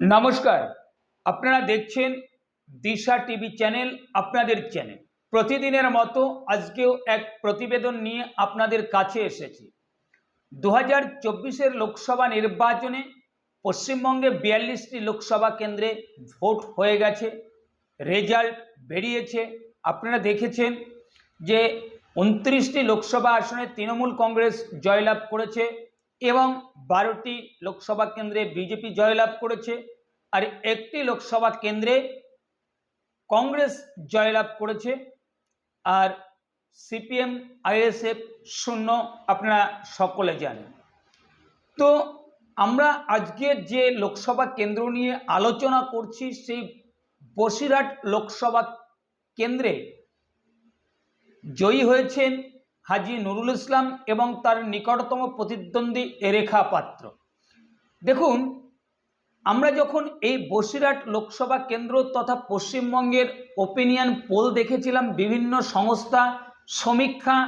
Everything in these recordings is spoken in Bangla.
নমস্কার। আপনারা দেখছেন দিশা টিভি চ্যানেল, আপনাদের চ্যানেল। প্রতিদিনের মতো আজকেও এক প্রতিবেদন নিয়ে আপনাদের কাছে এসেছি। দু হাজার লোকসভা নির্বাচনে পশ্চিমবঙ্গে বিয়াল্লিশটি লোকসভা কেন্দ্রে ভোট হয়ে গেছে, রেজাল্ট বেরিয়েছে। আপনারা দেখেছেন যে উনত্রিশটি লোকসভা আসনে তৃণমূল কংগ্রেস জয়লাভ করেছে। এবং বারোটি লোকসভা কেন্দ্রে বিজেপি জয়লাভ করেছে আর একটি লোকসভা কেন্দ্রে কংগ্রেস জয়লাভ করেছে আর সিপিএম, আইএসএফ শূন্য আপনারা সকলে জানেন। তো আমরা আজকের যে লোকসভা কেন্দ্র নিয়ে আলোচনা করছি সেই বসিরহাট লোকসভা কেন্দ্রে জয়ী হয়েছেন হাজি নুরুল ইসলাম এবং তার নিকটতম প্রতিদ্বন্দ্বী রেখা পাত্র। দেখুন, আমরা যখন এই বসিরহাট লোকসভা কেন্দ্র তথা পশ্চিমবঙ্গের ওপিনিয়ন পোল দেখেছিলাম, বিভিন্ন সংস্থা সমীক্ষা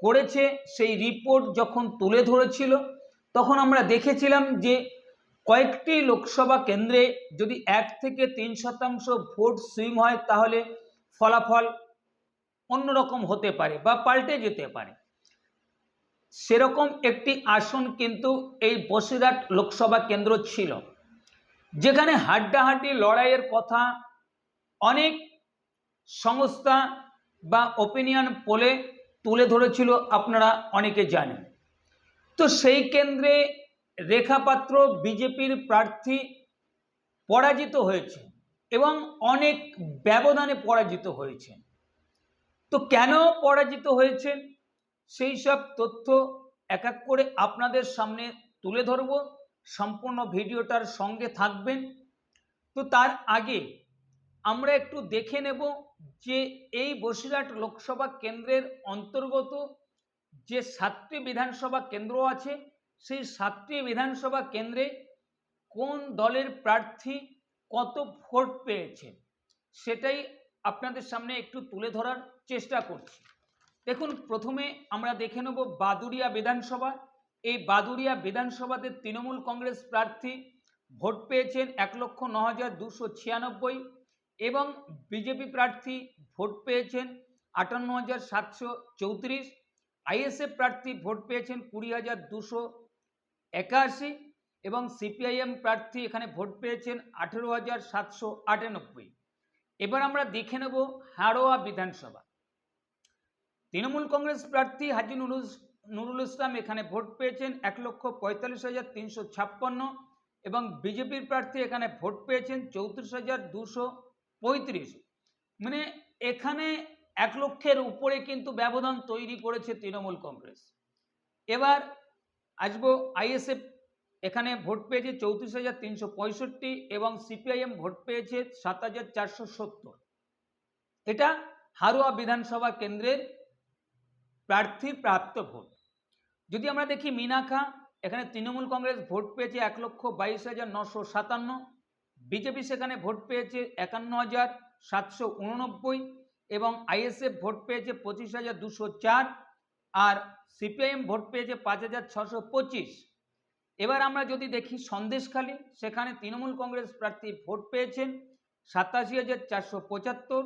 করেছে, সেই রিপোর্ট যখন তুলে ধরেছিল, তখন আমরা দেখেছিলাম যে কয়েকটি লোকসভা কেন্দ্রে যদি এক থেকে তিন শতাংশ ভোট সুইং হয়, তাহলে ফলাফল অন্যরকম হতে পারে বা পাল্টে যেতে পারে। সেরকম একটি আসন কিন্তু এই বসিরহাট লোকসভা কেন্দ্র ছিল, যেখানে হাড্ডাহাড্ডি লড়াইয়ের কথা অনেক সংস্থা বা ওপিনিয়ন পোলে তুলে ধরেছিল আপনারা অনেকে জানেন। তো সেই কেন্দ্রে রেখাপাত্র বিজেপির প্রার্থী পরাজিত হয়েছে এবং অনেক ব্যবধানে পরাজিত হয়েছে। তো কেন পরাজিত হয়েছে? সেই সব তথ্য এক এক করে আপনাদের সামনে তুলে ধরব। সম্পূর্ণ ভিডিওটার সঙ্গে থাকবেন। তো তার আগে আমরা একটু দেখে নেব যে এই বসিরহাট লোকসভা কেন্দ্রের অন্তর্গত যে সাতটি বিধানসভা কেন্দ্র আছে, সেই সাতটি বিধানসভা কেন্দ্রে কোন দলের প্রার্থী কত ভোট পেয়েছে? সেটাই আপনাদের সামনে একটু তুলে ধরার চেষ্টা করছি। দেখুন, প্রথমে আমরা দেখে নেব বাদুরিয়া বিধানসভা। এই বাদুরিয়া বিধানসভাতে তৃণমূল কংগ্রেস প্রার্থী ভোট পেয়েছেন এক লক্ষ ন হাজার দুশো ছিয়ানব্বই এবং বিজেপি প্রার্থী ভোট পেয়েছেন আটান্ন হাজার সাতশো চৌত্রিশ। আইএসএফ প্রার্থী ভোট পেয়েছেন কুড়ি হাজার দুশো একাশি এবং সিপিআইএম প্রার্থী এখানে ভোট পেয়েছেন আঠেরো হাজার সাতশো আটানব্বই। এবার আমরা দেখে নেব হাড়োয়া বিধানসভা। তৃণমূল কংগ্রেস প্রার্থী হাজি নুরুল নুরুল ইসলাম এখানে ভোট পেয়েছেন এক লক্ষ পঁয়তাল্লিশ হাজার তিনশো ছাপ্পান্ন এবং বিজেপির প্রার্থী এখানে ভোট পেয়েছেন চৌত্রিশ হাজার দুশো পঁয়ত্রিশ। মানে এখানে এক লক্ষের উপরে কিন্তু ব্যবধান তৈরি করেছে তৃণমূল কংগ্রেস। এবার আসব আইএসএফ এখানে ভোট পেয়েছে চৌত্রিশ হাজার তিনশো পঁয়ষট্টি এবং সিপিআইএম ভোট পেয়েছে সাত হাজার চারশো সত্তর। এটা হারোয়া বিধানসভা কেন্দ্রের প্রার্থীর প্রাপ্ত ভোট। যদি আমরা দেখি মিনাখা এখানে তৃণমূল কংগ্রেস ভোট পেয়েছে এক লক্ষ বাইশ হাজার নশো সাতান্ন, বিজেপি সেখানে ভোট পেয়েছে একান্ন হাজার সাতশো উননব্বই এবং আইএসএফ ভোট পেয়েছে পঁচিশ হাজার দুশো চার, আর সিপিআইএম ভোট পেয়েছে পাঁচ হাজার ছশো পঁচিশ। এবার আমরা যদি দেখি সন্দেশখালী, সেখানে তৃণমূল কংগ্রেস প্রার্থী ভোট পেয়েছেন সাতাশি হাজার চারশো পঁচাত্তর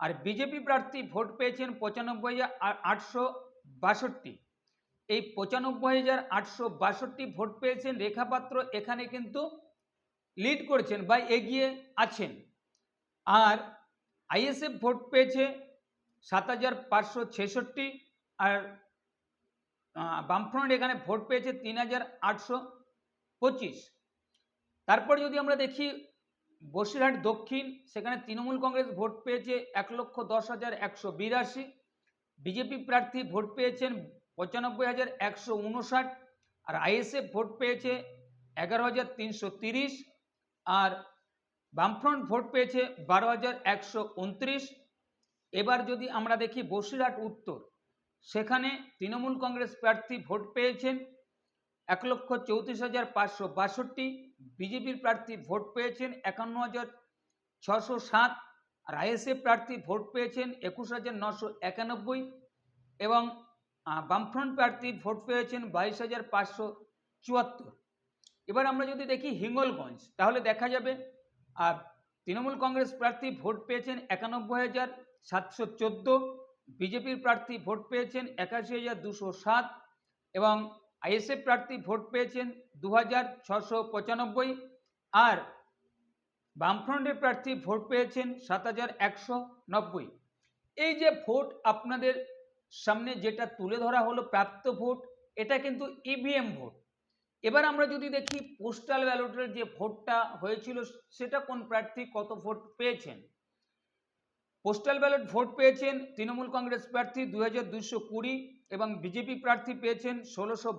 আর বিজেপি প্রার্থী ভোট পেয়েছেন পঁচানব্বই হাজার আটশো বাষট্টি। এই পঁচানব্বই হাজার আটশো বাষট্টি ভোট পেয়েছেন রেখাপাত্র, এখানে কিন্তু লিড করেছেন বা এগিয়ে আছেন। আর আইএসএফ ভোট পেয়েছে সাত হাজার পাঁচশো ছেষট্টি আর বামফ্রন্ট এখানে ভোট পেয়েছে তিন হাজার আটশো পঁচিশ। তারপর যদি আমরা দেখি বসিরহাট দক্ষিণ, সেখানে তৃণমূল কংগ্রেস ভোট পেয়েছে এক লক্ষ দশ হাজার একশো বিরাশি। বিজেপি প্রার্থী ভোট পেয়েছেন পঁচানব্বই হাজার একশো উনষাট। আর আইএসএফ ভোট পেয়েছে এগারো হাজার তিনশো তিরিশ। আর বামফ্রন্ট ভোট পেয়েছে বারো হাজার একশো উনত্রিশ। এবার যদি আমরা দেখি বসিরহাট উত্তর সেখানে তৃণমূল কংগ্রেস প্রার্থী ভোট পেয়েছেন। এক লক্ষ চৌত্রিশ হাজার পাঁচশো বাষট্টি বিজেপির প্রার্থী ভোট পেয়েছেন একান্ন হাজার ছশো সাত আর আইএসএফ প্রার্থী ভোট পেয়েছেন একুশ হাজার নশো একানব্বই এবং বামফ্রন্ট প্রার্থী ভোট পেয়েছেন বাইশ হাজার পাঁচশো চুয়াত্তর। এবার আমরা যদি দেখি হিঙ্গলগঞ্জ, তাহলে দেখা যাবে আর তৃণমূল কংগ্রেস প্রার্থী ভোট পেয়েছেন একানব্বই হাজার সাতশো চোদ্দ বিজেপির প্রার্থী ভোট পেয়েছেন একাশি হাজার দুশো সাত এবং আইএসএফ প্রার্থী ভোট পেয়েছেন দু হাজার ছশো পঁচানব্বই। আর বামফ্রন্টের প্রার্থী ভোট পেয়েছেন সাত হাজার একশো নব্বই। এই যে ভোট আপনাদের সামনে যেটা তুলে ধরা হলো প্রাপ্ত ভোট, এটা কিন্তু ইভিএম ভোট। এবার আমরা যদি দেখি, পোস্টাল ব্যালটের যে ভোটটা হয়েছিল, সেটা কোন প্রার্থী কত ভোট পেয়েছেন? পোস্টাল ব্যালট ভোট পেয়েছেন তৃণমূল কংগ্রেস প্রার্থী দু হাজার এবং বিজেপি প্রার্থী পেয়েছেন ষোলোশো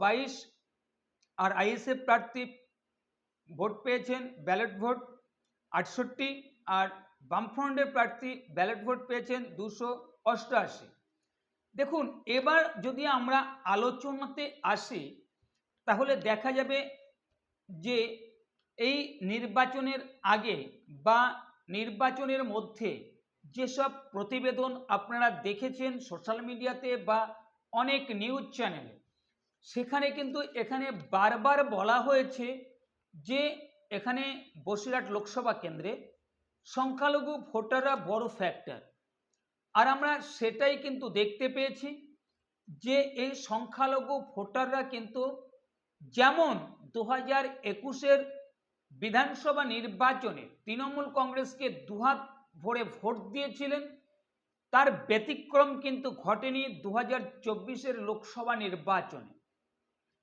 আর আইএসএফ প্রার্থী ভোট পেয়েছেন ব্যালট ভোট আটষট্টি। আর বামফ্রন্টের প্রার্থী ব্যালট ভোট পেয়েছেন দুশো অষ্টআশি দেখুন, এবার যদি আমরা আলোচনাতে আসি, তাহলে দেখা যাবে যে এই নির্বাচনের আগে বা নির্বাচনের মধ্যে যেসব প্রতিবেদন আপনারা দেখেছেন সোশ্যাল মিডিয়াতে বা অনেক নিউজ চ্যানেলে সেখানে কিন্তু এখানে বারবার বলা হয়েছে যে এখানে বসিরহাট লোকসভা কেন্দ্রে সংখ্যালঘু ভোটাররা বড় ফ্যাক্টর আর আমরা সেটাই কিন্তু দেখতে পেয়েছি যে এই সংখ্যালঘু ভোটাররা কিন্তু যেমন দু হাজার একুশের বিধানসভা নির্বাচনে তৃণমূল কংগ্রেসকে দুহাত ভরে ভোট দিয়েছিলেন। তার ব্যতিক্রম কিন্তু ঘটেনি দু হাজার চব্বিশের লোকসভা নির্বাচনে।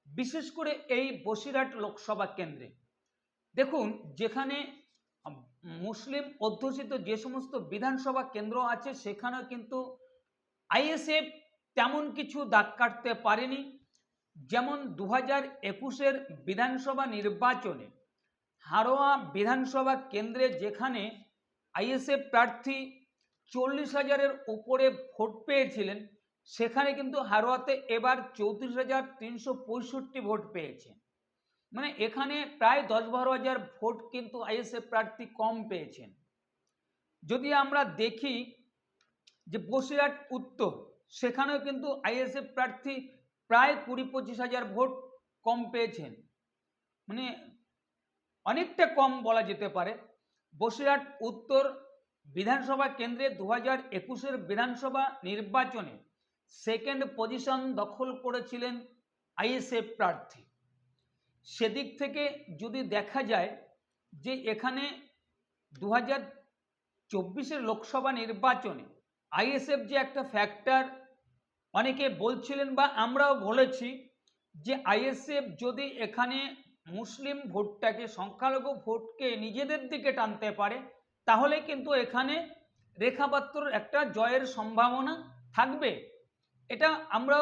বিশেষ করে এই বসিরহাট লোকসভা কেন্দ্রে। দেখুন, যেখানে মুসলিম অধ্যুষিত যে সমস্ত বিধানসভা কেন্দ্র আছে, সেখানেও কিন্তু আইএসএফ তেমন কিছু দাগ কাটতে পারেনি। যেমন দু হাজার একুশের বিধানসভা নির্বাচনে হারোয়া বিধানসভা কেন্দ্রে যেখানে আইএসএফ প্রার্থী চল্লিশ হাজারের উপরে ভোট পেয়েছিলেন, সেখানে কিন্তু হারোয়াতে এবার চৌত্রিশ হাজার তিনশো পঁয়ষট্টি ভোট পেয়েছে। মানে এখানে প্রায় দশ বারো হাজার ভোট কিন্তু আইএসএফ প্রার্থী কম পেয়েছেন। যদি আমরা দেখি যে বসিরহাট উত্তর, সেখানেও কিন্তু আইএসএফ প্রার্থী প্রায় কুড়ি পঁচিশ হাজার ভোট কম পেয়েছেন। মানে অনেকটা কম বলা যেতে পারে। বসিরহাট উত্তর বিধানসভা কেন্দ্রে দু হাজার একুশের বিধানসভা নির্বাচনে সেকেন্ড পজিশন দখল করেছিলেন আইএসএফ প্রার্থী। সেদিক থেকে যদি দেখা যায় যে এখানে দু হাজার চব্বিশের লোকসভা নির্বাচনে আইএসএফ যে একটা ফ্যাক্টর অনেকে বলছিলেন বা আমরাও বলেছি যে আইএসএফ যদি এখানে মুসলিম ভোটটাকে, সংখ্যালঘু ভোটকে নিজেদের দিকে টানতে পারে, তাহলে কিন্তু এখানে রেখাপাত্রর একটা জয়ের সম্ভাবনা থাকবে। এটা আমরা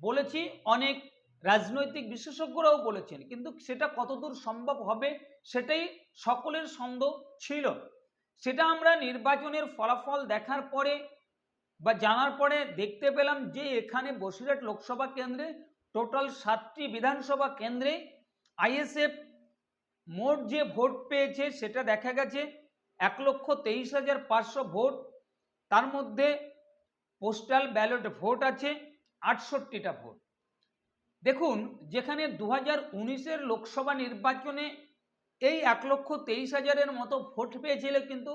বলেছি, অনেক রাজনৈতিক বিশেষজ্ঞরাও বলেছেন, কিন্তু সেটা কতদূর সম্ভব হবে সেটাই সকলের সন্দেহ ছিল। সেটা আমরা নির্বাচনের ফলাফল দেখার পরে বা জানার পরে দেখতে পেলাম যে এখানে বসিরহাট লোকসভা কেন্দ্রে টোটাল সাতটি বিধানসভা কেন্দ্রে আইএসএফ মোট যে ভোট পেয়েছে সেটা দেখা গেছে এক লক্ষ তেইশ হাজার পাঁচশো ভোট। তার মধ্যে পোস্টাল ব্যালট ভোট আছে আটষট্টিটা ভোট। দেখুন, যেখানে দু হাজার উনিশের লোকসভা নির্বাচনে এই এক লক্ষ তেইশ হাজারের মতো ভোট পেয়েছিল কিন্তু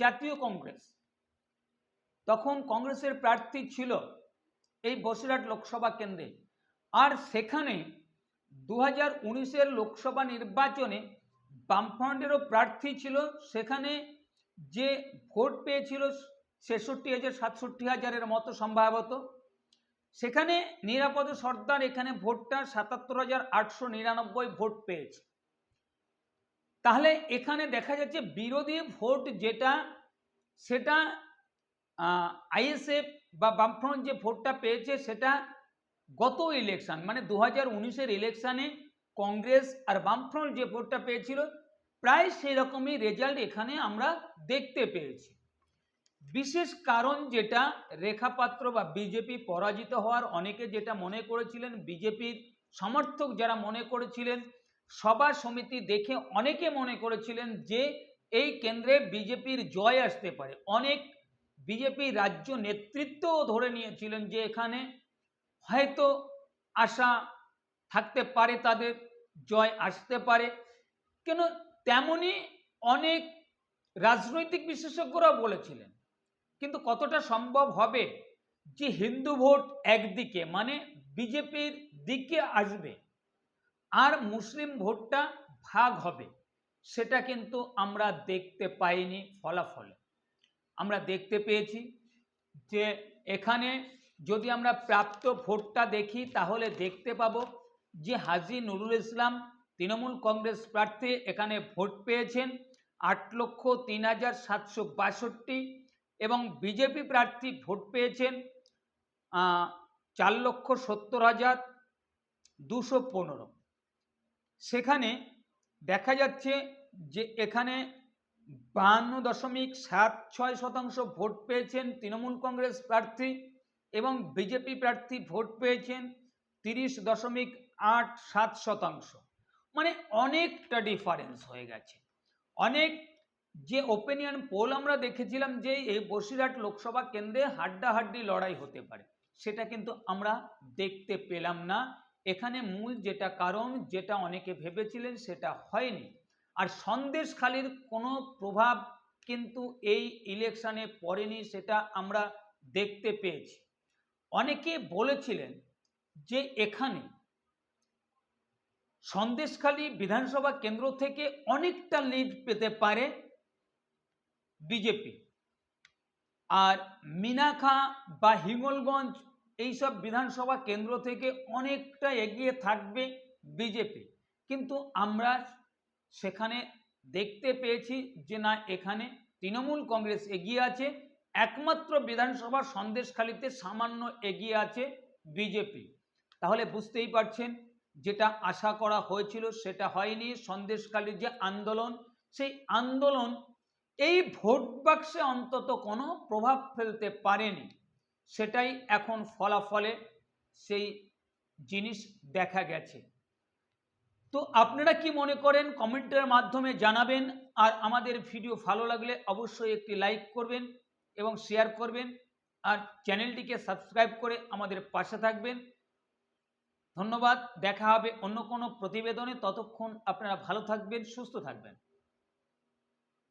জাতীয় কংগ্রেস। তখন কংগ্রেসের প্রার্থী ছিল এই বসিরহাট লোকসভা কেন্দ্রে। আর সেখানে দু হাজার উনিশের লোকসভা নির্বাচনে বামফ্রন্টেরও প্রার্থী ছিল। সেখানে যে ভোট পেয়েছিল ছেষট্টি হাজার সাতষট্টি হাজারের মতো সম্ভবত। সেখানে নিরাপদ সর্দার এখানে ভোটটা সাতাত্তর হাজার আটশো নিরানব্বই ভোট পেয়েছে। তাহলে এখানে দেখা যাচ্ছে বিরোধী ভোট যেটা, সেটা আইএসএফ বা বামফ্রন্ট যে ভোটটা পেয়েছে, সেটা গত ইলেকশন মানে দু হাজার উনিশের ইলেকশানে কংগ্রেস আর বামফ্রন্ট যে ভোটটা পেয়েছিল, প্রায় সেই রকমই রেজাল্ট এখানে আমরা দেখতে পেয়েছি। বিশেষ কারণ যেটা, রেখাপাত্র বা বিজেপি পরাজিত হওয়ার অনেকে যেটা মনে করেছিলেন বিজেপির সমর্থক যারা মনে করেছিলেন সভা সমিতি দেখে অনেকে মনে করেছিলেন যে এই কেন্দ্রে বিজেপির জয় আসতে পারে। অনেক বিজেপি রাজ্য নেতৃত্বও ধরে নিয়েছিলেন যে এখানে হয়তো আশা থাকতে পারে, তাদের জয় আসতে পারে। কেন? তেমনই অনেক রাজনৈতিক বিশেষজ্ঞরা বলেছিলেন, কিন্তু কতটা সম্ভব হবে যে হিন্দু ভোট একদিকে মানে বিজেপির দিকে আসবে আর মুসলিম ভোটটা ভাগ হবে, সেটা কিন্তু আমরা দেখতে পাইনি ফলাফলে। আমরা দেখতে পেয়েছি যে এখানে যদি আমরা প্রাপ্ত ভোটটা দেখি, তাহলে দেখতে পাবো যে হাজি নুরুল ইসলাম তৃণমূল কংগ্রেস প্রার্থী এখানে ভোট পেয়েছেন আট লক্ষ তিন হাজার সাতশো বাষট্টি এবং বিজেপি প্রার্থী ভোট পেয়েছেন চার লক্ষ সত্তর হাজার দুশো পনেরো। সেখানে দেখা যাচ্ছে যে এখানে বাহান্ন দশমিক সাত ছয় শতাংশ ভোট পেয়েছেন তৃণমূল কংগ্রেস প্রার্থী এবং বিজেপি প্রার্থী ভোট পেয়েছেন তিরিশ দশমিক আট সাত শতাংশ। মানে অনেকটা ডিফারেন্স হয়ে গেছে। অনেক যে ওপিনিয়ন পোল আমরা দেখেছিলাম যে এই বসিরহাট লোকসভা কেন্দ্রে হাড্ডাহাড্ডি লড়াই হতে পারে, সেটা কিন্তু আমরা দেখতে পেলাম না। এখানে মূল যেটা কারণ, যেটা অনেকে ভেবেছিলেন সেটা হয়নি। আর সন্দেশখালির কোনো প্রভাব কিন্তু এই ইলেকশনে পড়েনি, সেটা আমরা দেখতে পেয়েছি। অনেকে বলেছিলেন যে এখানে সন্দেশখালী বিধানসভা কেন্দ্র থেকে অনেকটা লিড পেতে পারে বিজেপি। আর মিনাখা বা হিঙ্গলগঞ্জ এইসব বিধানসভা কেন্দ্র থেকে অনেকটা এগিয়ে থাকবে বিজেপি। কিন্তু আমরা সেখানে দেখতে পেয়েছি যে না, এখানে তৃণমূল কংগ্রেস এগিয়ে আছে একমাত্র বিধানসভা সন্দেশখালিতে সামান্য এগিয়ে আছে বিজেপি। তাহলে বুঝতেই পারছেন, যেটা আশা করা হয়েছিল সেটা হয়নি। সন্দেশখালির যে আন্দোলন, সেই আন্দোলন এই ভোট বাক্সে অন্তত কোনো প্রভাব ফেলতে পারেনি। সেটাই এখন ফলাফলে সেই জিনিস দেখা গেছে। তো আপনারা কি মনে করেন, কমেন্টের মাধ্যমে জানাবেন, আর আমাদের ভিডিও ভালো লাগলে অবশ্যই একটি লাইক করবেন। এবং শেয়ার করবেন আর চ্যানেলটিকে সাবস্ক্রাইব করে আমাদের পাশে থাকবেন। ধন্যবাদ, দেখা হবে অন্য কোনো প্রতিবেদনে। ততক্ষণ আপনারা ভালো থাকবেন, সুস্থ থাকবেন।